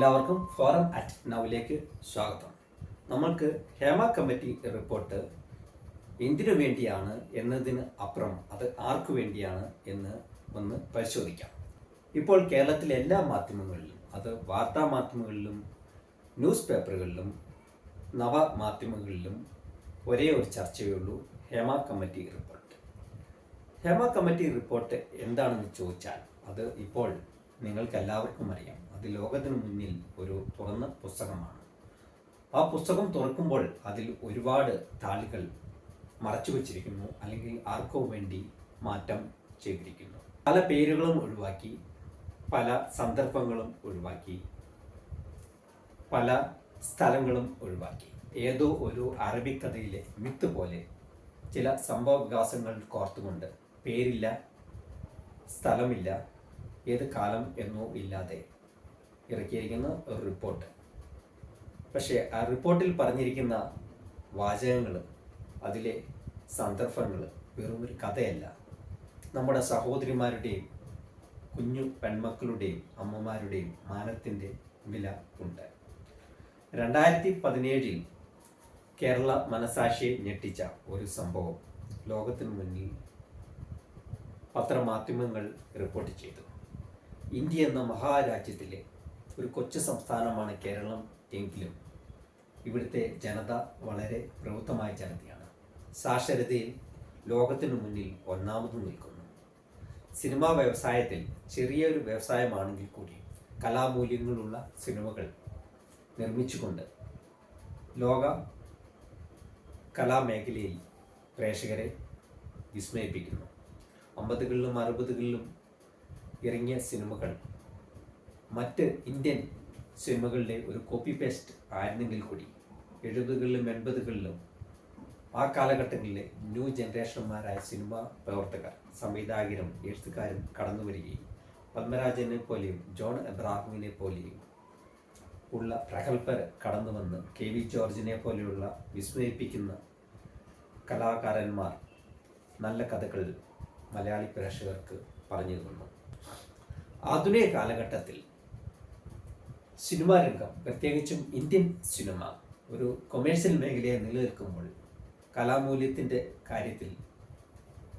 എല്ലാവർക്കും forum at നൗവിലേക്ക് സ്വാഗതം. നമ്മൾക്ക് ഹേമ കമ്മിറ്റി റിപ്പോർട്ട് എന്തിനു വേണ്ടിയാണ് എന്നതിന് അപ്പുറം അത് ആർക്കു വേണ്ടിയാണ് എന്ന് ഒന്ന് പരിശോധിക്കാം. ഇപ്പോൾ കേരളത്തിലെ എല്ലാ മാധ്യമങ്ങളിലും അത് വാർത്താ മാധ്യമങ്ങളിലും ന്യൂസ് പേപ്പറുകളിലും നവ മാധ്യമങ്ങളിലും ഒരേ ഒരു ചർച്ചയേ ഉള്ളൂ Hema committee report. Hema committee report എന്താണെന്ന് ചോദിച്ചാൽ അത് ഇപ്പോൾ നിങ്ങൾക്ക് എല്ലാവർക്കും അറിയാം. അത് ലോകത്തിന് മുന്നിൽ ഒരു തുറന്ന പുസ്തകമാണ്. ആ പുസ്തകം തുറക്കുമ്പോൾ അതിൽ ഒരുപാട് താളുകൾ മറച്ചു വച്ചിരിക്കുന്നു. അല്ലെങ്കിൽ ആർക്കോ വേണ്ടി മാറ്റം ചെയ്തിരിക്കുന്നു. പല പേരുകളും ഒഴിവാക്കി പല സന്ദർഭങ്ങളും ഒഴിവാക്കി പല സ്ഥലങ്ങളും ഒഴിവാക്കി. ഏതോ ഒരു അറബിക്കഥയിലെ മിത്ത് പോലെ ചില സംഭവ വികാസങ്ങൾ കോർത്തുകൊണ്ട് പേരില്ല സ്ഥലമില്ല ഏത് കാലം എന്നോ ഇല്ലാതെ ഇറക്കിയിരിക്കുന്ന ഒരു റിപ്പോർട്ട് പക്ഷേ ആ റിപ്പോർട്ടിൽ പറഞ്ഞിരിക്കുന്ന വാചകങ്ങൾ അതിലെ സന്ദർഭങ്ങൾ വെറും ഒരു കഥയല്ല. നമ്മുടെ സഹോദരിമാരുടെയും കുഞ്ഞു പെൺമക്കളുടെയും അമ്മമാരുടെയും മാനത്തിന്റെ വില ഉണ്ട്. രണ്ടായിരത്തി പതിനേഴിൽ കേരള മനസാക്ഷിയെ ഞെട്ടിച്ച ഒരു സംഭവം ലോകത്തിനു മുന്നിൽ പത്രമാധ്യമങ്ങൾ റിപ്പോർട്ട് ചെയ്തു. ഇന്ത്യ എന്ന മഹാരാജ്യത്തിലെ ഒരു കൊച്ചു സംസ്ഥാനമാണ് കേരളം എങ്കിലും ഇവിടുത്തെ ജനത വളരെ പ്രവൃത്തമായ ജനതയാണ്. സാക്ഷരതയിൽ ലോകത്തിനു മുന്നിൽ ഒന്നാമത് നിൽക്കുന്നു. സിനിമാ വ്യവസായത്തിൽ ചെറിയൊരു വ്യവസായമാണെങ്കിൽ കൂടി കലാമൂല്യങ്ങളുള്ള സിനിമകൾ നിർമ്മിച്ചുകൊണ്ട് ലോക കലാമേഖലയിൽ പ്രേക്ഷകരെ വിസ്മയിപ്പിക്കുന്നു. അമ്പതുകളിലും അറുപതുകളിലും ഇറങ്ങിയ സിനിമകൾ. മറ്റ് ഇന്ത്യൻ സിനിമകളുടെ ഒരു കോപ്പി പേസ്റ്റ് ആയിരുന്നെങ്കിൽ കൂടി എഴുപതുകളിലും എൺപതുകളിലും ആ കാലഘട്ടങ്ങളിലെ ന്യൂ ജനറേഷന്മാരായ സിനിമ പ്രവർത്തകർ സംവിധായകരും എഴുത്തുകാരും കടന്നു വരികയും പത്മരാജനെ പോലെയും ജോൺ എബ്രാഹിമിനെ പോലെയും ഉള്ള പ്രഗത്ഭർ കടന്നു വന്ന് കെ വി ജോർജിനെ പോലെയുള്ള വിസ്മയിപ്പിക്കുന്ന കലാകാരന്മാർ നല്ല കഥകൾ മലയാളി പ്രേക്ഷകർക്ക് പറഞ്ഞു തന്നു. ആധുനിക കാലഘട്ടത്തിൽ സിനിമാ രംഗം പ്രത്യേകിച്ചും ഇന്ത്യൻ സിനിമ ഒരു കൊമേഴ്സ്യൽ മേഖലയെ നിലനിൽക്കുമ്പോൾ കലാമൂല്യത്തിന്റെ കാര്യത്തിൽ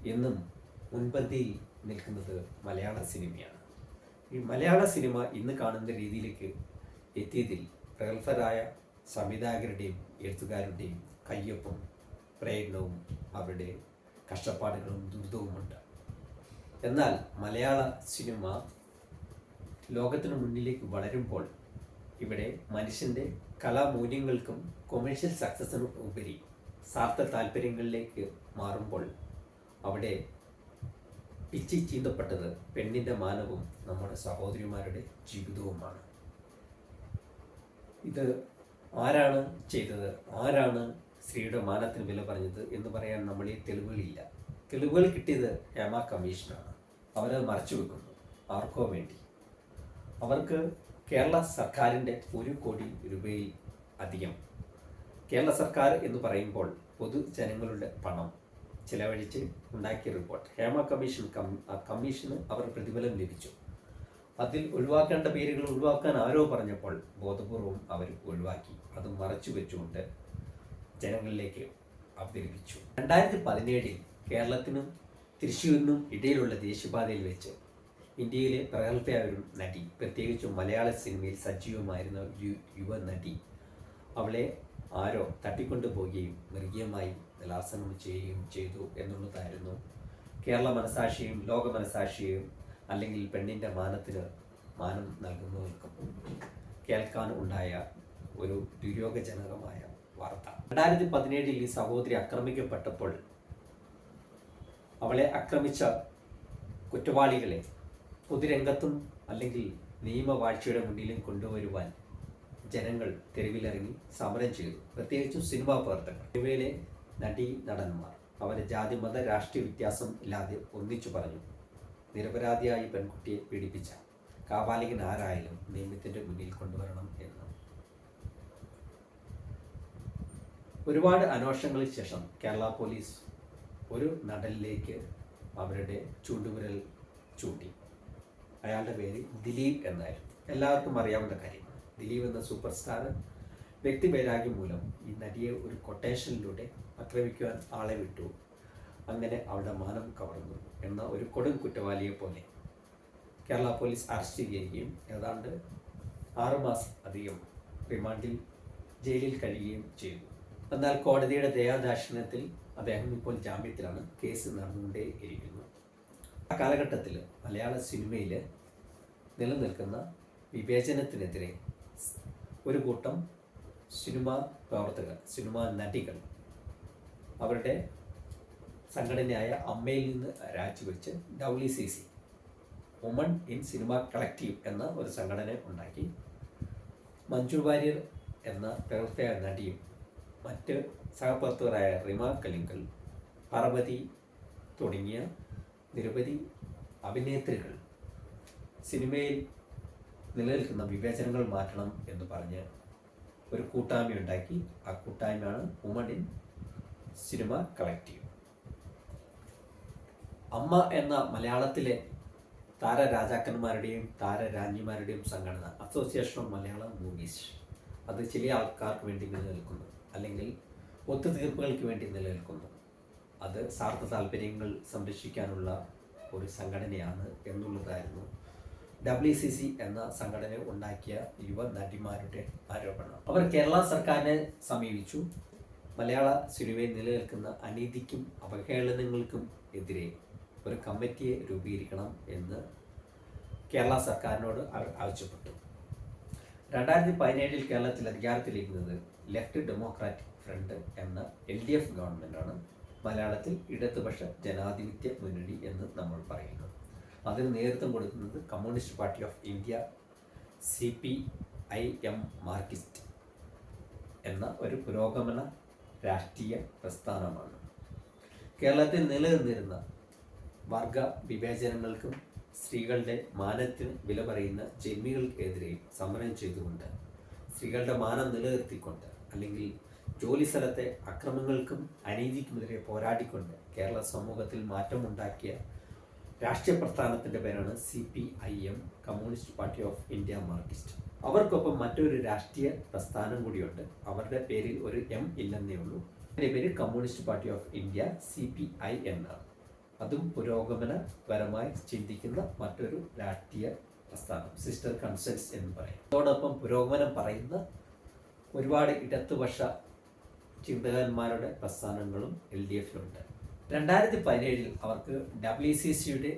എന്നും മുൻപന്തിയിൽ നിൽക്കുന്നത് മലയാള സിനിമയാണ്. ഈ മലയാള സിനിമ ഇന്ന് കാണുന്ന രീതിയിലേക്ക് എത്തിയതിൽ പ്രഗത്ഭരായ സംവിധായകരുടെയും എഴുത്തുകാരുടെയും കയ്യൊപ്പും പ്രയത്നവും അവരുടെ കഷ്ടപ്പാടുകളും ദുരിതവുമുണ്ട്. എന്നാൽ മലയാള സിനിമ ലോകത്തിനു മുന്നിലേക്ക് വളരുമ്പോൾ ഇവിടെ മനുഷ്യന്റെ കലാമൂല്യങ്ങൾക്കും കൊമേഴ്ഷ്യൽ സക്സസിനും ഉപരി സ്വാർത്ഥ താല്പര്യങ്ങളിലേക്ക് മാറുമ്പോൾ അവിടെ പിച്ചി ചീന്തപ്പെട്ടത് പെണ്ണിന്റെ മാനവും നമ്മുടെ സഹോദരിമാരുടെ ജീവിതവുമാണ്. ഇത് ആരാണ് ചെയ്തത്? ആരാണ് സ്ത്രീയുടെ മാനത്തിന് വില പറഞ്ഞത് എന്ന് പറയാൻ നമ്മൾ ഈ തെളിവുകളില്ല. തെളിവുകൾ കിട്ടിയത് ഹേമ കമ്മീഷനാണ്. അവരത് മറച്ചു വെക്കുന്നു. ആർക്കോ വേണ്ടി. അവർക്ക് കേരള സർക്കാരിന്റെ ഒരു കോടി രൂപയിൽ അധികം. കേരള സർക്കാർ എന്ന് പറയുമ്പോൾ പൊതുജനങ്ങളുടെ പണം ചിലവഴിച്ച് ഉണ്ടാക്കിയ റിപ്പോർട്ട് ഹേമ കമ്മീഷൻ കമ്മീഷന് അവർ പ്രതിഫലം ലഭിച്ചു. അതിൽ ഒഴിവാക്കേണ്ട പേരുകൾ ഒഴിവാക്കാൻ ആരോ പറഞ്ഞപ്പോൾ ബോധപൂർവം അവർ ഒഴിവാക്കി. അത് മറച്ചു വെച്ചുകൊണ്ട് ജനങ്ങളിലേക്ക് അവതരിപ്പിച്ചു. രണ്ടായിരത്തി പതിനേഴിൽ കേരളത്തിനും തൃശ്ശൂരിനും ഇടയിലുള്ള ദേശീയപാതയിൽ വെച്ച് ഇന്ത്യയിലെ പ്രഗത്ഭയായ ഒരു നടി പ്രത്യേകിച്ചും മലയാള സിനിമയിൽ സജീവമായിരുന്ന ഒരു യുവ നടി. അവളെ ആരോ തട്ടിക്കൊണ്ടുപോവുകയും മൃഗീയമായി ബലാസനം ചെയ്യുകയും ചെയ്തു എന്നുള്ളതായിരുന്നു കേരള മനസാക്ഷിയും ലോക മനസാക്ഷിയും അല്ലെങ്കിൽ പെണ്ണിന്റെ മാനത്തിന് മാനം നൽകുന്നവർക്കും കേൾക്കാൻ ഉണ്ടായ ഒരു ദുര്യോഗജനകമായ വാർത്ത. രണ്ടായിരത്തി പതിനേഴിൽ ഈ സഹോദരി ആക്രമിക്കപ്പെട്ടപ്പോൾ അവളെ ആക്രമിച്ച കുറ്റവാളികളെ പൊതുരംഗത്തും അല്ലെങ്കിൽ നിയമവാഴ്ചയുടെ മുന്നിലും കൊണ്ടുവരുവാൻ ജനങ്ങൾ തെരുവിലിറങ്ങി സമരം ചെയ്തു. പ്രത്യേകിച്ചും സിനിമാ പ്രവർത്തകർ. സിനിമയിലെ നടി നടന്മാർ. അവരെ ജാതി മത രാഷ്ട്രീയ വ്യത്യാസം ഇല്ലാതെ ഒന്നിച്ചു പറഞ്ഞു. നിരപരാധിയായി പെൺകുട്ടിയെ പീഡിപ്പിച്ച കാപാലികൻ ആരായാലും നിയമത്തിന്റെ മുന്നിൽ കൊണ്ടുവരണം എന്ന്. ഒരുപാട് അന്വേഷണങ്ങൾക്ക് ശേഷം കേരള പോലീസ് ഒരു നടലിലേക്ക് അവരുടെ ചൂണ്ടുവിരൽ ചൂണ്ടി. അയാളുടെ പേര് ദിലീപ് എന്നായിരുന്നു. എല്ലാവർക്കും അറിയാവുന്ന കാര്യം ദിലീപ് എന്ന സൂപ്പർ സ്റ്റാർ വ്യക്തി വൈരാഗ്യം മൂലം ഈ നടിയെ ഒരു കൊട്ടേഷനിലൂടെ ആക്രമിക്കുവാൻ ആളെ വിട്ടു. അങ്ങനെ അവളുടെ മാനം കവർന്നു. എന്ന ഒരു കൊടും കുറ്റവാളിയെ പോലെ കേരള പോലീസ് അറസ്റ്റ് ചെയ്യുകയും ഏതാണ്ട് ആറുമാസം അധികം റിമാൻഡിൽ ജയിലിൽ കഴിയുകയും ചെയ്തു. എന്നാൽ കോടതിയുടെ ദയാദാക്ഷിണ്യത്തിൽ അദ്ദേഹം ഇപ്പോൾ ജാമ്യത്തിലാണ്. കേസ് നടന്നുകൊണ്ടേ ഇരിക്കുന്നു ആ കാലഘട്ടത്തിൽ മലയാള സിനിമയിൽ നിലനിൽക്കുന്ന വിവേചനത്തിനെതിരെ ഒരു കൂട്ടം സിനിമാ പ്രവർത്തകർ സിനിമാ നടികൾ അവരുടെ സംഘടനയായ അമ്മയിൽ നിന്ന് രാജിവെച്ച് W C C woman in cinema collective എന്ന ഒരു സംഘടന ഉണ്ടാക്കി. മഞ്ജു വാര്യർ എന്ന പ്രവർത്തക നടിയും മറ്റ് സഹപ്രവർത്തകരായ റിമ കലിങ്കൽ പാർവതി തുടങ്ങിയ നിരവധി അഭിനേത്രികൾ സിനിമയിൽ നിലനിൽക്കുന്ന വിവേചനങ്ങൾ മാറ്റണം എന്ന് പറഞ്ഞ് ഒരു കൂട്ടായ്മ ഉണ്ടാക്കി. ആ കൂട്ടായ്മയാണ് വുമൺ ഇൻ സിനിമ കളക്റ്റീവ് അമ്മ എന്ന മലയാളത്തിലെ താരരാജാക്കന്മാരുടെയും താരരാജ്ഞിമാരുടെയും സംഘടന അസോസിയേഷൻ ഓഫ് മലയാളം മൂവീസ് അത് ചില ആൾക്കാർക്ക് വേണ്ടി നിലനിൽക്കുന്നു. അല്ലെങ്കിൽ ഒത്തുതീർപ്പുകൾക്ക് വേണ്ടി നിലനിൽക്കുന്നു. അത് സ്വാർത്ഥ താല്പര്യങ്ങൾ സംരക്ഷിക്കാനുള്ള ഒരു സംഘടനയാണ് എന്നുള്ളതായിരുന്നു ഡബ്ല്യു സി സി എന്ന സംഘടന ഉണ്ടാക്കിയ യുവ നടിമാരുടെ ആരോപണം. അവർ കേരള സർക്കാരിനെ സമീപിച്ചു. മലയാള സിനിമയിൽ നിലനിൽക്കുന്ന അനീതിക്കും അവഹേളനങ്ങൾക്കും എതിരെ ഒരു കമ്മിറ്റിയെ രൂപീകരിക്കണം എന്ന് കേരള സർക്കാരിനോട് അവർ ആവശ്യപ്പെട്ടു. രണ്ടായിരത്തി പതിനേഴിൽ കേരളത്തിൽ അധികാരത്തിലിരിക്കുന്നത് ലെഫ്റ്റ് ഡെമോക്രാറ്റിക് ഫ്രണ്ട് എന്ന എൽ ഡി എഫ് ഗവൺമെന്റാണ് മലയാളത്തിൽ ഇടതുപക്ഷ ജനാധിപത്യ മുന്നണി എന്ന് നമ്മൾ പറയുന്നു. അതിന് നേതൃത്വം കൊടുക്കുന്നത് communist party of India C P I M Marxist എന്ന ഒരു പുരോഗമന രാഷ്ട്രീയ പ്രസ്ഥാനമാണ്. കേരളത്തിൽ നിലനിന്നിരുന്ന വർഗ വിവേചനങ്ങൾക്കും സ്ത്രീകളുടെ മാനത്തിന് വില പറയുന്ന ജന്മികൾക്കെതിരെയും സമരം ചെയ്തുകൊണ്ട് സ്ത്രീകളുടെ മാനം നിലനിർത്തിക്കൊണ്ട് അല്ലെങ്കിൽ ജോലി സ്ഥലത്തെ അക്രമങ്ങൾക്കും അനീതിക്കുമെതിരെ പോരാടിക്കൊണ്ട് കേരള സമൂഹത്തിൽ മാറ്റമുണ്ടാക്കിയ രാഷ്ട്രീയ പ്രസ്ഥാനത്തിന്റെ പേരാണ് C P I M communist party of India Marxist. അവർക്കൊപ്പം മറ്റൊരു രാഷ്ട്രീയ പ്രസ്ഥാനം കൂടിയുണ്ട്. അവരുടെ പേരിൽ ഒരു എം ഇല്ലെന്നേ ഉള്ളൂ. അതിന്റെ പേര് communist party of India C P I എന്നാണ്. അതും പുരോഗമനപരമായി ചിന്തിക്കുന്ന മറ്റൊരു രാഷ്ട്രീയ പ്രസ്ഥാനം സിസ്റ്റർ കൺസൾട്ട്സ് എന്ന് പറയും. അതോടൊപ്പം പുരോഗമനം പറയുന്ന ഒരുപാട് ഇടതുപക്ഷ ചിന്തകന്മാരുടെ പ്രസ്ഥാനങ്ങളും എൽ ഡി എഫിലുണ്ട്. രണ്ടായിരത്തി പതിനേഴിൽ അവർക്ക് ഡബ്ല്യു സി സിയുടെ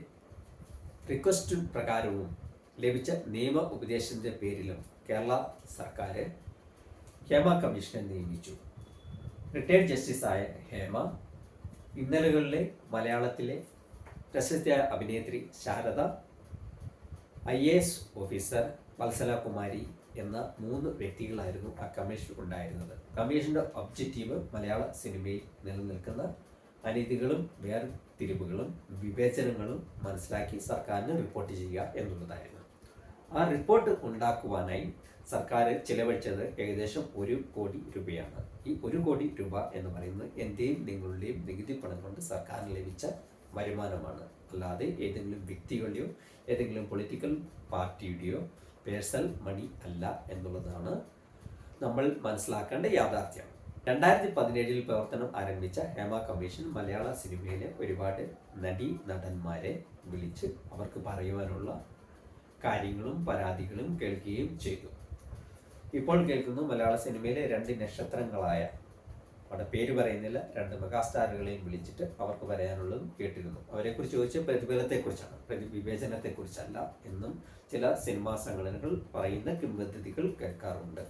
റിക്വസ്റ്റ് പ്രകാരവും ലഭിച്ച നിയമ ഉപദേശത്തിന്റെ പേരിലും കേരള സർക്കാർ ഹേമ കമ്മീഷനെ നിയമിച്ചു. റിട്ടയർഡ് ജസ്റ്റിസായ ഹേമ ഇന്നലകളിലെ മലയാളത്തിലെ പ്രശസ്ത അഭിനേത്രി Sarada I A S officer Valsala Kumari എന്ന മൂന്ന് വ്യക്തികളായിരുന്നു ആ കമ്മീഷൻ ഉണ്ടായിരുന്നത്. കമ്മീഷന്റെ ഒബ്ജക്റ്റീവ് മലയാള സിനിമയിൽ നിലനിൽക്കുന്ന അനീതികളും വേർതിരിവുകളും വിവേചനങ്ങളും മനസ്സിലാക്കി സർക്കാരിന് റിപ്പോർട്ട് ചെയ്യുക എന്നുള്ളതായിരുന്നു. ആ റിപ്പോർട്ട് ഉണ്ടാക്കുവാനായി സർക്കാർ ചിലവഴിച്ചത് ഏകദേശം ഒരു കോടി രൂപയാണ്. ഈ ഒരു കോടി രൂപ എന്ന് പറയുന്നത് എന്റെയും നിങ്ങളുടെയും നികുതി പണം കൊണ്ട് സർക്കാരിന് ലഭിച്ച വരുമാനമാണ്. അല്ലാതെ ഏതെങ്കിലും വ്യക്തികളുടെയോ ഏതെങ്കിലും പൊളിറ്റിക്കൽ പാർട്ടിയുടെയോ പേഴ്സണൽ മണി അല്ല എന്നുള്ളതാണ് നമ്മൾ മനസ്സിലാക്കേണ്ട യാഥാർത്ഥ്യം. രണ്ടായിരത്തി പതിനേഴിൽ പ്രവർത്തനം ആരംഭിച്ച ഹേമ കമ്മീഷൻ മലയാള സിനിമയിലെ ഒരുപാട് നടി നടന്മാരെ വിളിച്ച് അവർക്ക് പറയുവാനുള്ള കാര്യങ്ങളും പരാതികളും കേൾക്കുകയും ചെയ്തു. ഇപ്പോൾ കേൾക്കുന്നു മലയാള സിനിമയിലെ രണ്ട് നക്ഷത്രങ്ങളായ അവിടെ പേര് പറയുന്നില്ല. രണ്ട് മെഗാസ്റ്റാറുകളെയും വിളിച്ചിട്ട് അവർക്ക് പറയാനുള്ളതും കേട്ടിരുന്നു. അവരെക്കുറിച്ച് ചോദിച്ച പ്രതിഫലത്തെക്കുറിച്ചാണ് പ്രതി വിവേചനത്തെക്കുറിച്ചല്ല എന്നും ചില സിനിമാ സംഘടനകൾ പറയുന്ന കിംവദന്തികൾ കേൾക്കാറുണ്ട്.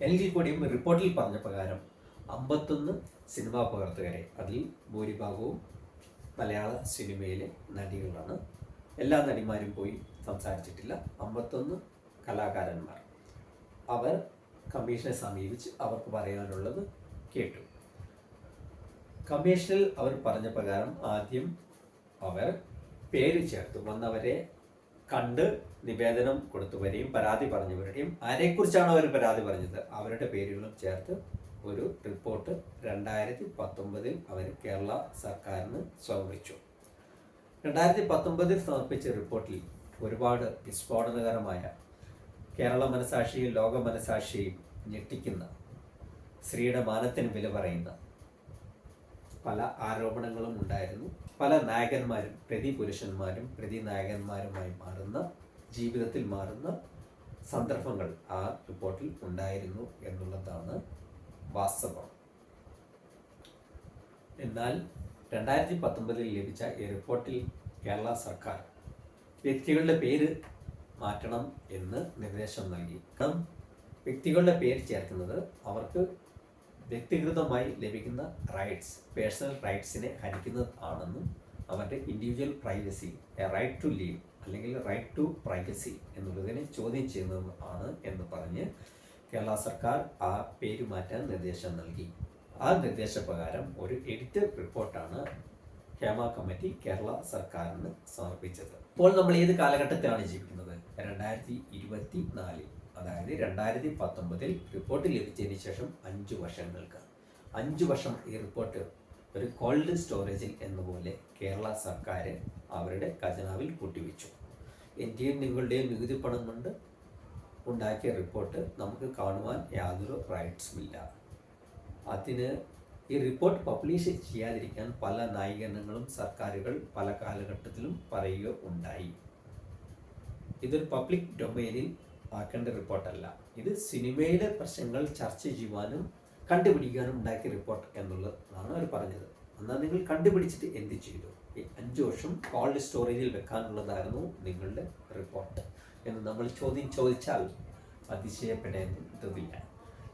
എൽ കൂടിയും റിപ്പോർട്ടിൽ പറഞ്ഞ പ്രകാരം അമ്പത്തൊന്ന് സിനിമാ പ്രവർത്തകരെ അതിൽ ഭൂരിഭാഗവും മലയാള സിനിമയിലെ നടികളാണ്. എല്ലാ നടിമാരും പോയി സംസാരിച്ചിട്ടില്ല. അമ്പത്തൊന്ന് കലാകാരന്മാർ. അവർ കമ്മീഷനെ സമീപിച്ച് അവർക്ക് പറയാനുള്ളത് കേട്ടു. കമ്മീഷനിൽ അവർ പറഞ്ഞ പ്രകാരം ആദ്യം അവർ പേര് ചേർത്തു. വന്നവരെ കണ്ട് നിവേദനം കൊടുത്തവരെയും പരാതി പറഞ്ഞവരുടെയും ആരെക്കുറിച്ചാണ് അവർ പരാതി പറഞ്ഞത്? അവരുടെ പേരുകളും ചേർത്ത് ഒരു റിപ്പോർട്ട് രണ്ടായിരത്തി പത്തൊമ്പതിൽ അവർ കേരള സർക്കാരിന് സമർപ്പിച്ചു. രണ്ടായിരത്തി പത്തൊമ്പതിൽ സമർപ്പിച്ച റിപ്പോർട്ടിൽ ഒരുപാട് വിസ്ഫോടനകരമായ കേരള മനസാക്ഷിയും ലോക മനസാക്ഷിയും ഞെട്ടിക്കുന്ന സ്ത്രീയുടെ മാനത്തിന് വില പറയുന്ന പല ആരോപണങ്ങളും ഉണ്ടായിരുന്നു. പല നായകന്മാരും പ്രതി പുരുഷന്മാരും പ്രതി നായകന്മാരുമായി മാറുന്ന ജീവിതത്തിൽ മാറുന്ന സന്ദർഭങ്ങൾ ആ റിപ്പോർട്ടിൽ ഉണ്ടായിരുന്നു എന്നുള്ളതാണ് വാസ്തവം. എന്നാൽ രണ്ടായിരത്തി പത്തൊമ്പതിൽ ലഭിച്ച ഈ റിപ്പോർട്ടിൽ കേരള സർക്കാർ വ്യക്തികളുടെ പേര് മാറ്റണം എന്ന് നിർദ്ദേശം നൽകി. വ്യക്തികളുടെ പേര് ചേർക്കുന്നത് അവർക്ക് വ്യക്തിഗതമായി ലഭിക്കുന്ന റൈറ്റ്സ് പേഴ്സണൽ റൈറ്റ്സിനെ ഹരിക്കുന്നത് ആണെന്നും അവരുടെ individual privacy a right to leave അല്ലെങ്കിൽ റൈറ്റ് ടു പ്രൈവസി എന്നുള്ളതിനെ ചോദ്യം ചെയ്യുന്നതും ആണ് എന്ന് പറഞ്ഞ് കേരള സർക്കാർ ആ പേര് മാറ്റാൻ നിർദ്ദേശം നൽകി. ആ നിർദ്ദേശപ്രകാരം ഒരു എഡിറ്റർ റിപ്പോർട്ടാണ് ഹേമ കമ്മിറ്റി കേരള സർക്കാരിന് സമർപ്പിച്ചത്. ഇപ്പോൾ നമ്മൾ ഏത് കാലഘട്ടത്തിലാണ് ജീവിക്കുന്നത്? രണ്ടായിരത്തി ഇരുപത്തി നാലിൽ അതായത് രണ്ടായിരത്തി പത്തൊമ്പതിൽ റിപ്പോർട്ട് ലഭിച്ചതിന് ശേഷം അഞ്ച് വർഷങ്ങൾക്ക് അഞ്ച് വർഷം ഈ റിപ്പോർട്ട് ഒരു കോൾഡ് സ്റ്റോറേജിൽ എന്ന പോലെ കേരള സർക്കാർ അവരുടെ ഖജനാവിൽ കൂട്ടിവെച്ചു. എന്റെയും നിങ്ങളുടെയും നികുതി പണം കൊണ്ട് ഉണ്ടാക്കിയ റിപ്പോർട്ട് നമുക്ക് കാണുവാൻ യാതൊരു റൈറ്റ്സും ഇല്ല. അതിന് ഈ റിപ്പോർട്ട് പബ്ലിഷ് ചെയ്യാതിരിക്കാൻ പല ന്യായീകരണങ്ങളും സർക്കാരുകൾ പല കാലഘട്ടത്തിലും പറയുക ഉണ്ടായി ഇതൊരു പബ്ലിക് ഡൊമൈനിൽ ആക്കേണ്ട റിപ്പോർട്ടല്ല ഇത് സിനിമയിലെ പ്രശ്നങ്ങൾ ചർച്ച ചെയ്യുവാനും കണ്ടുപിടിക്കാനും ഉണ്ടാക്കിയ റിപ്പോർട്ട് എന്നുള്ളതാണ് അവർ പറഞ്ഞത്. എന്നാൽ നിങ്ങൾ കണ്ടുപിടിച്ചിട്ട് എന്ത് ചെയ്തു? ഈ അഞ്ച് വർഷം കോൾഡ് സ്റ്റോറേജിൽ വെക്കാനുള്ളതായിരുന്നു നിങ്ങളുടെ റിപ്പോർട്ട് എന്ന് നമ്മൾ ചോദ്യം ചോദിച്ചാൽ അതിശയപ്പെടേണ്ടതില്ല.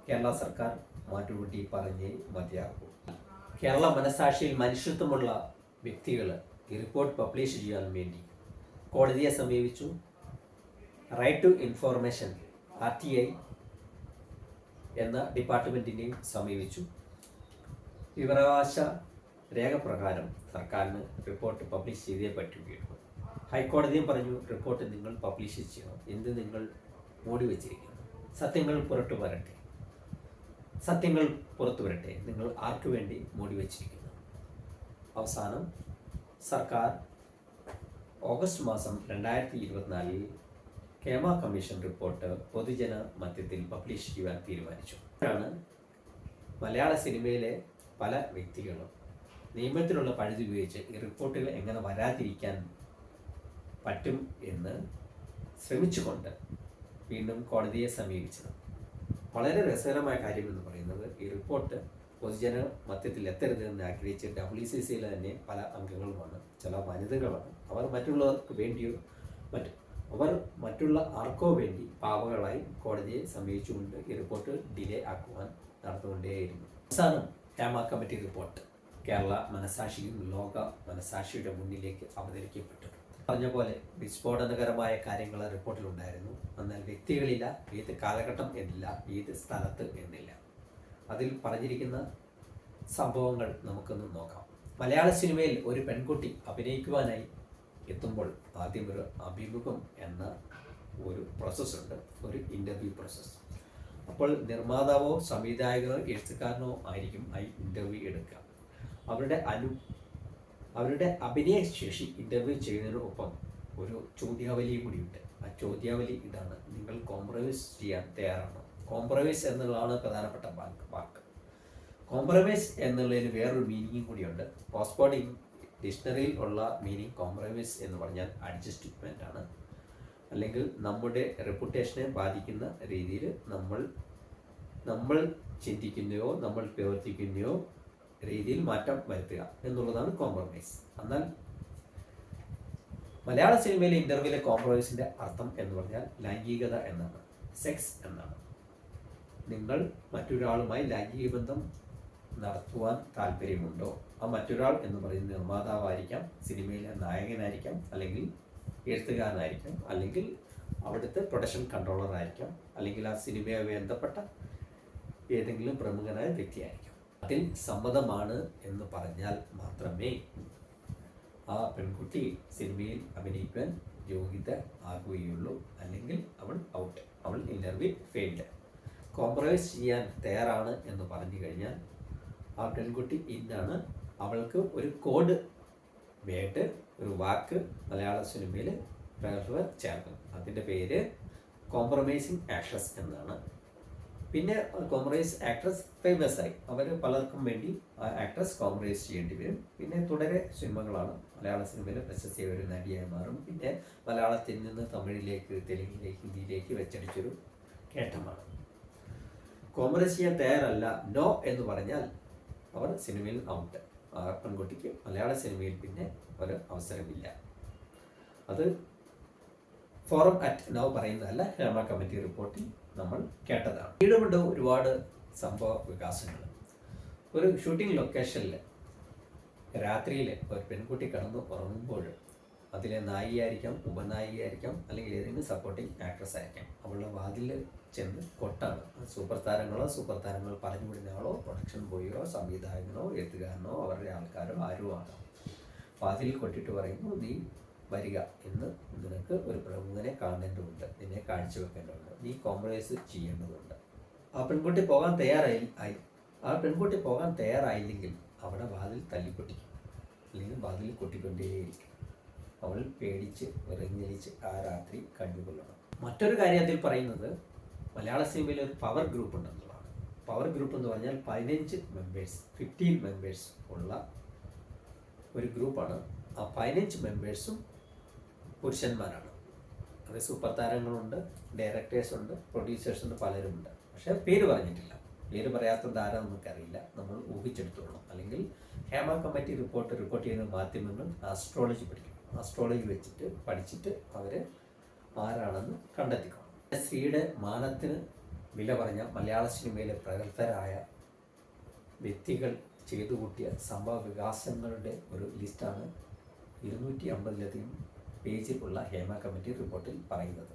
കേരള സർക്കാർ മാറ്റുകൂട്ടി പറഞ്ഞേ മതിയാകൂ. കേരള മനസാക്ഷിയിൽ മനുഷ്യത്വമുള്ള വ്യക്തികൾ ഈ റിപ്പോർട്ട് പബ്ലിഷ് ചെയ്യാൻ വേണ്ടി കോടതിയെ സമീപിച്ചു. Right to information R T I എന്ന ഡിപ്പാർട്ട്മെന്റിനെയും സമീപിച്ചു. വിവരാവകാശ രേഖ പ്രകാരം സർക്കാരിന് റിപ്പോർട്ട് പബ്ലിഷ് ചെയ്തേ പറ്റുകയുള്ളൂ. ഹൈക്കോടതിയും പറഞ്ഞു റിപ്പോർട്ട് നിങ്ങൾ പബ്ലിഷ് ചെയ്യണം. എന്ത് നിങ്ങൾ മൂടി വെച്ചിരിക്കുന്നു? സത്യങ്ങൾ പുറത്തു വരട്ടെ. സത്യങ്ങൾ പുറത്തു വരട്ടെ. നിങ്ങൾ ആർക്കു വേണ്ടി മൂടി വച്ചിരിക്കുന്നു? അവസാനം സർക്കാർ ഓഗസ്റ്റ് മാസം രണ്ടായിരത്തി ഇരുപത്തിനാലിൽ കേമ കമ്മീഷൻ റിപ്പോർട്ട് പൊതുജന മധ്യത്തിൽ പബ്ലിഷ് ചെയ്യാൻ തീരുമാനിച്ചു. ആണ് മലയാള സിനിമയിലെ പല വ്യക്തികളും നിയമത്തിലുള്ള പഴുതി ഉപയോഗിച്ച് ഈ റിപ്പോർട്ടുകൾ എങ്ങനെ വരാതിരിക്കാൻ പറ്റും എന്ന് ശ്രമിച്ചുകൊണ്ട് വീണ്ടും കോടതിയെ സമീപിച്ചത്. വളരെ രസകരമായ കാര്യം എന്ന് പറയുന്നത് ഈ റിപ്പോർട്ട് പൊതുജന മധ്യത്തിൽ എത്തരുത് എന്ന് ആഗ്രഹിച്ച് ഡബ്ല്യു സി സിയിലെ തന്നെ പല അംഗങ്ങളുമാണ് ചില വനിതകളാണ്. അവർ മറ്റുള്ളവർക്ക് വേണ്ടിയോ മറ്റ് അവർ മറ്റുള്ള ആർക്കോ വേണ്ടി പാവകളായി കോടതിയെ സമീപിച്ചുകൊണ്ട് ഈ റിപ്പോർട്ട് ഡിലേ ആക്കുവാൻ നടന്നുകൊണ്ടേയിരുന്നു. അവസാനം ഹേമ കമ്മിറ്റി റിപ്പോർട്ട് കേരള മനസാക്ഷിയും ലോക മനസാക്ഷിയുടെ മുന്നിലേക്ക് അവതരിക്കപ്പെട്ടു. പറഞ്ഞ പോലെ വിസ്ഫോടനകരമായ കാര്യങ്ങൾ റിപ്പോർട്ടിലുണ്ടായിരുന്നു എന്നാൽ വ്യക്തികളില്ല ഏത് കാലഘട്ടം എന്നില്ല ഏത് സ്ഥലത്ത് എന്നില്ല. അതിൽ പറഞ്ഞിരിക്കുന്ന സംഭവങ്ങൾ നമുക്കൊന്ന് നോക്കാം. മലയാള സിനിമയിൽ ഒരു പെൺകുട്ടി അഭിനയിക്കുവാനായി എത്തുമ്പോൾ ആദ്യം ഒരു അഭിമുഖം എന്ന ഒരു പ്രോസസ്സുണ്ട് ഒരു ഇന്റർവ്യൂ പ്രോസസ്സ് അപ്പോൾ നിർമ്മാതാവോ സംവിധായകനോ എഴുത്തുകാരനോ ആയിരിക്കും ആ ഇന്റർവ്യൂ എടുക്കുക. അവരുടെ അനു അവരുടെ അഭിനയ ശേഷി ഇന്റർവ്യൂ ചെയ്യുന്നതിനൊപ്പം ഒരു ചോദ്യാവലിയും കൂടിയുണ്ട്. ആ ചോദ്യാവലി ഇതാണ്. നിങ്ങൾ കോംപ്രമൈസ് ചെയ്യാൻ തയ്യാറാണോ? കോംപ്രമൈസ് എന്നുള്ളതാണ് പ്രധാനപ്പെട്ട വാക്ക്. കോംപ്രമൈസ് എന്നുള്ളതിന് വേറൊരു മീനിങ്ങും കൂടിയുണ്ട്. ഓക്സ്ഫോർഡ് ഡിക്ഷണറിയിൽ ഉള്ള മീനിങ് കോംപ്രമൈസ് എന്ന് പറഞ്ഞാൽ അഡ്ജസ്റ്റ്മെന്റ് ആണ്. അല്ലെങ്കിൽ നമ്മുടെ റെപ്യൂട്ടേഷനെ ബാധിക്കുന്ന രീതിയിൽ നമ്മൾ നമ്മൾ ചിന്തിക്കുന്നയോ നമ്മൾ പ്രവർത്തിക്കുന്നയോ രീതിയിൽ മാറ്റം വരുത്തുക എന്നുള്ളതാണ് കോംപ്രമൈസ് എന്നാൽ മലയാള സിനിമയിലെ ഇന്റർവ്യൂലെ കോംപ്രമൈസിന്റെ അർത്ഥം എന്ന് പറഞ്ഞാൽ ലൈംഗികത എന്നാണ്. സെക്സ് എന്നാണ്. നിങ്ങൾ മറ്റൊരാളുമായി ലൈംഗിക ബന്ധം നടത്തുവാൻ താല്പര്യമുണ്ടോ? ആ മറ്റൊരാൾ എന്ന് പറയുന്ന നിർമ്മാതാവായിരിക്കാം സിനിമയിലെ നായകനായിരിക്കാം അല്ലെങ്കിൽ എഴുത്തുകാരനായിരിക്കാം അല്ലെങ്കിൽ അവിടുത്തെ പ്രൊഡക്ഷൻ കൺട്രോളർ ആയിരിക്കാം അല്ലെങ്കിൽ ആ സിനിമയുമായി ബന്ധപ്പെട്ട ഏതെങ്കിലും പ്രമുഖനായ വ്യക്തിയായിരിക്കാം. അതിൽ സമ്മതമാണ് എന്ന് പറഞ്ഞാൽ മാത്രമേ ആ പെൺകുട്ടി സിനിമയിൽ അഭിനയിക്കാൻ യോഗ്യത ആകുകയുള്ളൂ അല്ലെങ്കിൽ അവൾ ഔട്ട് അവൾ ഇന്റർവ്യൂ ഫെയിൽഡ്. കോംപ്രമൈസ് ചെയ്യാൻ തയ്യാറാണ് എന്ന് പറഞ്ഞു കഴിഞ്ഞാൽ ആ പെൺകുട്ടി ഇന്നാണ് അവൾക്ക് ഒരു കോഡ് വേട്ട് ഒരു വാക്ക് മലയാള സിനിമയിൽ പ്രേക്ഷകർ ചേർക്കും അതിന്റെ പേര് കോംപ്രമൈസിങ് ആക്ട്രസ് എന്നാണ്. പിന്നെ കോംപ്രമൈസ് ആക്ട്രസ് ഫേമസ് ആയി. അവർ പലർക്കും വേണ്ടി ആ ആക്ട്രസ് കോംപ്രമൈസ് ചെയ്യേണ്ടി വരും. പിന്നെ തുടരെ സിനിമകളാണ് മലയാള സിനിമയിൽ പ്രശസ്തിയായ ഒരു നടിയായി മാറും. പിന്നെ മലയാളത്തിൽ നിന്ന് തമിഴിലേക്ക് തെലുങ്കിലേക്ക് ഹിന്ദിയിലേക്ക് വെച്ചടിച്ചൊരു കേട്ടമാണ്. കോംപ്രമൈസ് ചെയ്യാൻ തയ്യാറല്ല നോ എന്ന് പറഞ്ഞാൽ അവർ സിനിമയിൽ ഔട്ട് ആ പെൺകുട്ടിക്ക് മലയാള സിനിമയിൽ പിന്നെ ഒരു അവസരമില്ല. അത് ഫോറം അറ്റ് നൗ പറയുന്നതല്ല ഹേമ കമ്മിറ്റി റിപ്പോർട്ടിൽ നമ്മൾ കേട്ടതാണ്. വീടുമുണ്ട് ഒരുപാട് സംഭവ വികാസങ്ങൾ ഒരു ഷൂട്ടിംഗ് ലൊക്കേഷനിൽ രാത്രിയിൽ ഒരു പെൺകുട്ടി കിടന്ന് ഉറങ്ങുമ്പോൾ അതിലെ നായികയായിരിക്കാം ഉപനായികയായിരിക്കാം അല്ലെങ്കിൽ ഏതെങ്കിലും സപ്പോർട്ടിംഗ് ആക്ട്രസ് ആയിരിക്കാം. അവളുടെ വാതിൽ ചെന്ന് കൊട്ടാണ്. സൂപ്പർ താരങ്ങളോ സൂപ്പർ താരങ്ങൾ പറഞ്ഞു വിടുന്നയാളോ പ്രൊഡക്ഷൻ ബോയോ സംവിധായകനോ എഴുത്തുകാരനോ അവരുടെ ആൾക്കാരോ ആരോ ആകാം. വാതിൽ കൊട്ടിട്ട് പറയുന്നു നീ വരിക എന്ന് നിനക്ക് ഒരു പ്രമുഖനെ കാണേണ്ടതുണ്ട് നിന്നെ കാഴ്ചവെക്കേണ്ടതുണ്ട് നീ കോംപ്രമൈസ് ചെയ്യേണ്ടതുണ്ട്. ആ പെൺകുട്ടി പോകാൻ തയ്യാറായി ആയി. ആ പെൺകുട്ടി പോകാൻ തയ്യാറായില്ലെങ്കിൽ അവിടെ വാതിൽ തല്ലിപ്പൊട്ടിക്കും. അല്ലെങ്കിൽ വാതിൽ കൊട്ടിക്കൊണ്ടേയിരിക്കും. അവൾ പേടിച്ച് വിറങ്ങലിച്ച് ആ രാത്രി കഴിഞ്ഞുകൊള്ളണം മറ്റൊരു കാര്യം അതിൽ പറയുന്നത് മലയാള സിനിമയിൽ ഒരു പവർ ഗ്രൂപ്പ് ഉണ്ടെന്നുള്ളതാണ്. പവർ ഗ്രൂപ്പ് എന്ന് പറഞ്ഞാൽ പതിനഞ്ച് മെമ്പേഴ്സ് ഫിഫ്റ്റീൻ മെമ്പേഴ്സ് ഉള്ള ഒരു ഗ്രൂപ്പാണ് ആ പതിനഞ്ച് മെമ്പേഴ്സും പുരുഷന്മാരാണ്. അത് സൂപ്പർ താരങ്ങളുണ്ട് ഡയറക്ടേഴ്സ് ഉണ്ട് പ്രൊഡ്യൂസേഴ്സ് ഉണ്ട് പലരുമുണ്ട്. പക്ഷേ പേര് പറഞ്ഞിട്ടില്ല. പേര് പറയാത്ത ധാര നമുക്കറിയില്ല. നമ്മൾ ഊഹിച്ചെടുത്തോളണം അല്ലെങ്കിൽ ഹേമ കമ്മിറ്റി റിപ്പോർട്ട് റിപ്പോർട്ട് ചെയ്യുന്ന മാധ്യമങ്ങൾ ആസ്ട്രോളജി പഠിക്കും. ആസ്ട്രോളജി വെച്ചിട്ട് പഠിച്ചിട്ട് അവർ ആരാണെന്ന് കണ്ടെത്തിക്കണം. സ്ത്രീയുടെ മാനത്തിന് വില പറഞ്ഞ മലയാള സിനിമയിലെ പ്രഗത്ഭരായ വ്യക്തികൾ ചെയ്തു കൂട്ടിയ സംഭവ വികാസങ്ങളുടെ ഒരു ലിസ്റ്റാണ് ഇരുന്നൂറ്റി അമ്പതിലധികം പേജിലുള്ള ഹേമ കമ്മിറ്റി റിപ്പോർട്ടിൽ പറയുന്നത്.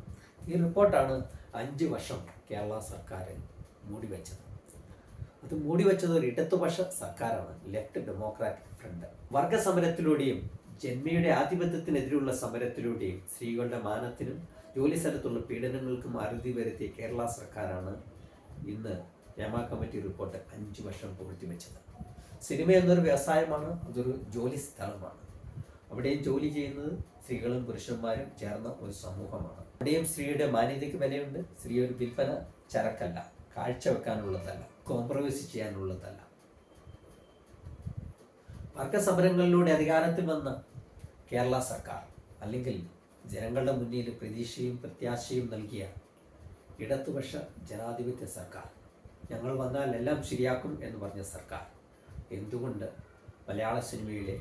ഈ റിപ്പോർട്ടാണ് അഞ്ച് വർഷം കേരള സർക്കാർ മൂടിവെച്ചത് അത് മൂടിവെച്ചത് ഒരു ഇടതുപക്ഷ സർക്കാരാണ് ലെഫ്റ്റ് ഡെമോക്രാറ്റിക് ഫ്രണ്ട് വർഗസമരത്തിലൂടെയും ജന്മയുടെ ആധിപത്യത്തിനെതിരെയുള്ള സമരത്തിലൂടെയും സ്ത്രീകളുടെ മാനത്തിനും ജോലി സ്ഥലത്തുള്ള പീഡനങ്ങൾക്കും അറുതി വരുത്തിയ കേരള സർക്കാരാണ് ഇന്ന് രമ കമ്മിറ്റി റിപ്പോർട്ട് അഞ്ച് വർഷം പൂഴ്ത്തിവെച്ചത് സിനിമ എന്നൊരു വ്യവസായമാണ് അതൊരു ജോലി സ്ഥലമാണ് അവിടെയും ജോലി ചെയ്യുന്നത് സ്ത്രീകളും പുരുഷന്മാരും ചേർന്ന ഒരു സമൂഹമാണ്. അവിടെയും സ്ത്രീയുടെ മാന്യതയ്ക്ക് വിലയുണ്ട് സ്ത്രീ ഒരു വിൽപ്പന ചരക്കല്ല കാഴ്ച വെക്കാനുള്ളതല്ല കോംപ്രമൈസ് ചെയ്യാനുള്ളതല്ല. വർഗസമരങ്ങളിലൂടെ അധികാരത്തിൽ വന്ന കേരള സർക്കാർ അല്ലെങ്കിൽ ജനങ്ങളുടെ മുന്നിൽ പ്രതീക്ഷയും പ്രത്യാശയും നൽകിയ ഇടതുപക്ഷ ജനാധിപത്യ സർക്കാർ. ഞങ്ങൾ വന്നാൽ എല്ലാം ശരിയാക്കും എന്ന് പറഞ്ഞ സർക്കാർ. എന്തുകൊണ്ട് മലയാള സിനിമയിലെ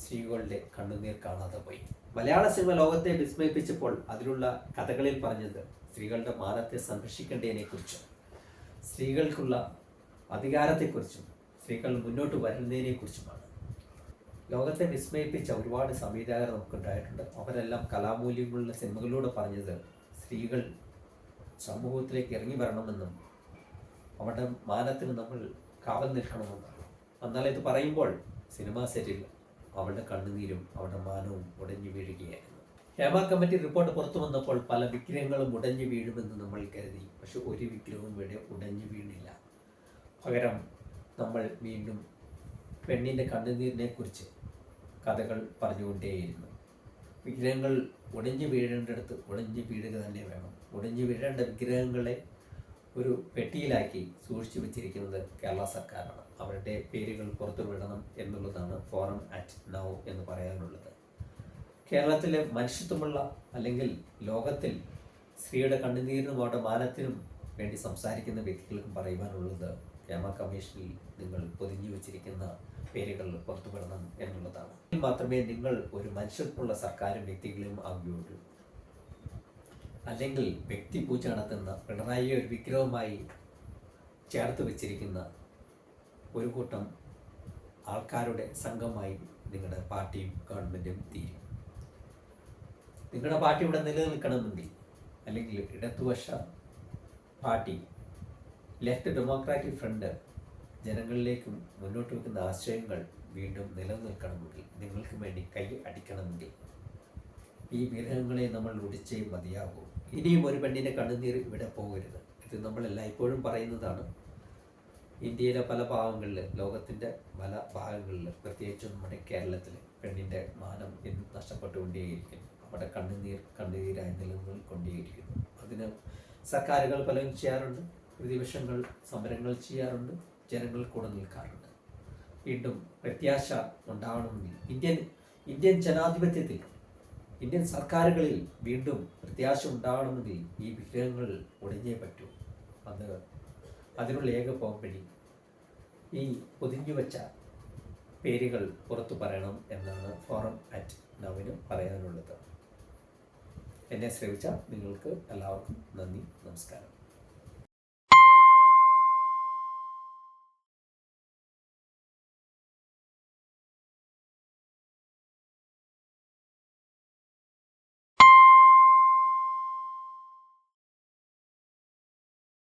സ്ത്രീകളുടെ കണ്ണുനീർ കാണാതെ പോയി? മലയാള സിനിമ ലോകത്തെ വിസ്മയിപ്പിച്ചപ്പോൾ അതിലുള്ള കഥകളിൽ പറഞ്ഞത് സ്ത്രീകളുടെ മാനത്തെ സംരക്ഷിക്കേണ്ടതിനെ കുറിച്ചും സ്ത്രീകൾക്കുള്ള അധികാരത്തെക്കുറിച്ചും സ്ത്രീകൾ മുന്നോട്ട് വരുന്നതിനെ കുറിച്ചുമാണ് ലോകത്തെ വിസ്മയിപ്പിച്ച ഒരുപാട് സംവിധായകർ നമുക്കുണ്ടായിട്ടുണ്ട്. അവരെല്ലാം കലാമൂല്യങ്ങളുള്ള സിനിമകളിലൂടെ പറഞ്ഞത് സ്ത്രീകൾ സമൂഹത്തിലേക്ക് ഇറങ്ങി വരണമെന്നും അവരുടെ മാനത്തിന് നമ്മൾ കാവൽ നിൽക്കണമെന്നാണ് എന്നാൽ ഇത് പറയുമ്പോൾ സിനിമാ സെറ്റിൽ അവളുടെ കണ്ണുനീരും അവളുടെ മാനവും ഉടഞ്ഞു വീഴുകയായിരുന്നു. ഹേമ കമ്മിറ്റി റിപ്പോർട്ട് പുറത്തു വന്നപ്പോൾ പല വിഗ്രഹങ്ങളും ഉടഞ്ഞു വീഴുമെന്ന് നമ്മൾ കരുതി. പക്ഷെ ഒരു വിഗ്രഹവും ഇവിടെ ഉടഞ്ഞു വീണില്ല. പകരം നമ്മൾ വീണ്ടും പെണ്ണിന്റെ കണ്ണുനീരിനെ കുറിച്ച് കഥകൾ പറഞ്ഞുകൊണ്ടേയിരുന്നു. വിഗ്രഹങ്ങൾ ഒടിഞ്ഞു വീഴേണ്ടടുത്ത് ഒടിഞ്ഞു വീഴുക തന്നെ വേണം. ഒടിഞ്ഞു വീഴേണ്ട വിഗ്രഹങ്ങളെ ഒരു പെട്ടിയിലാക്കി സൂക്ഷിച്ചു വെച്ചിരിക്കുന്നത് കേരള സർക്കാരാണ്. അവരുടെ പേരുകൾ പുറത്തു വിടണം എന്നുള്ളതാണ് ഫോറം അറ്റ് നൗ എന്ന് പറയാനുള്ളത്. കേരളത്തിലെ മനുഷ്യത്വമുള്ള അല്ലെങ്കിൽ ലോകത്തിൽ സ്ത്രീയുടെ കണ്ണുനീരിനും അവരുടെ മാനത്തിനും വേണ്ടി സംസാരിക്കുന്ന വ്യക്തികൾക്കും പറയുവാനുള്ളത് ഹേമ കമ്മീഷനിൽ നിങ്ങൾ പൊതിഞ്ഞു വെച്ചിരിക്കുന്ന പേരുകൾ പുറത്തുവിടണം എന്നുള്ളതാണ്. മാത്രമേ നിങ്ങൾ ഒരു മനുഷ്യർക്കുള്ള സർക്കാരും വ്യക്തികളും ആകുകയുള്ളൂ അല്ലെങ്കിൽ വ്യക്തി പൂജ നടത്തുന്ന പിണറായിയെ ഒരു വിഗ്രഹമായി ചേർത്ത് വെച്ചിരിക്കുന്ന ഒരു കൂട്ടം ആൾക്കാരുടെ സംഘമായി നിങ്ങളുടെ പാർട്ടിയും ഗവൺമെന്റും തീരും. നിങ്ങളുടെ പാർട്ടി ഇവിടെ നിലനിൽക്കണമെങ്കിൽ അല്ലെങ്കിൽ ഇടതുപക്ഷ പാർട്ടി ലെഫ്റ്റ് ഡെമോക്രാറ്റിക് ഫ്രണ്ട് ജനങ്ങളിലേക്ക് മുന്നോട്ട് വെക്കുന്ന ആശയങ്ങൾ വീണ്ടും നിലനിൽക്കണമെങ്കിൽ നിങ്ങൾക്ക് വേണ്ടി കൈ അടിക്കണമെങ്കിൽ ഈ വിഗ്രഹങ്ങളെ നമ്മൾ ഒടിച്ചേ മതിയാകൂ. ഇനിയും ഒരു പെണ്ണിന്റെ കണ്ണുനീർ ഇവിടെ പോകരുത്. ഇത് നമ്മൾ എല്ലായ്പ്പോഴും പറയുന്നതാണ്. ഇന്ത്യയിലെ പല ഭാഗങ്ങളിൽ ലോകത്തിന്റെ പല ഭാഗങ്ങളിൽ പ്രത്യേകിച്ചും നമ്മുടെ കേരളത്തിൽ പെണ്ണിന്റെ മാനം എന്നും നഷ്ടപ്പെട്ടുകൊണ്ടേയിരിക്കുന്നു. അവിടെ കണ്ണുനീർ കണ്ണുനീരായി നിലനിൽക്കൊണ്ടേയിരിക്കുന്നു അതിന് സർക്കാരുകൾ പലതും ചെയ്യാറുണ്ട്. പ്രതിപക്ഷങ്ങൾ സമരങ്ങൾ ചെയ്യാറുണ്ട് ജനങ്ങൾ കൂടെ നിൽക്കാറുണ്ട്. വീണ്ടും പ്രത്യാശ ഉണ്ടാവണമെങ്കിൽ ഇന്ത്യൻ ഇന്ത്യൻ ജനാധിപത്യത്തിൽ ഇന്ത്യൻ സർക്കാരുകളിൽ വീണ്ടും പ്രത്യാശ ഉണ്ടാവണമെങ്കിൽ ഈ വിഗ്രഹങ്ങൾ ഒടിഞ്ഞേ പറ്റൂ. അത് അതിനുള്ള ഏക പോംവഴി ഈ പൊതിഞ്ഞു വച്ച പേരുകൾ പുറത്തു പറയണം എന്നാണ് ഫോറം അറ്റ് നവിന് പറയാനുള്ളത്. എന്നെ ശ്രമിച്ച നിങ്ങൾക്ക് എല്ലാവർക്കും നന്ദി നമസ്കാരം.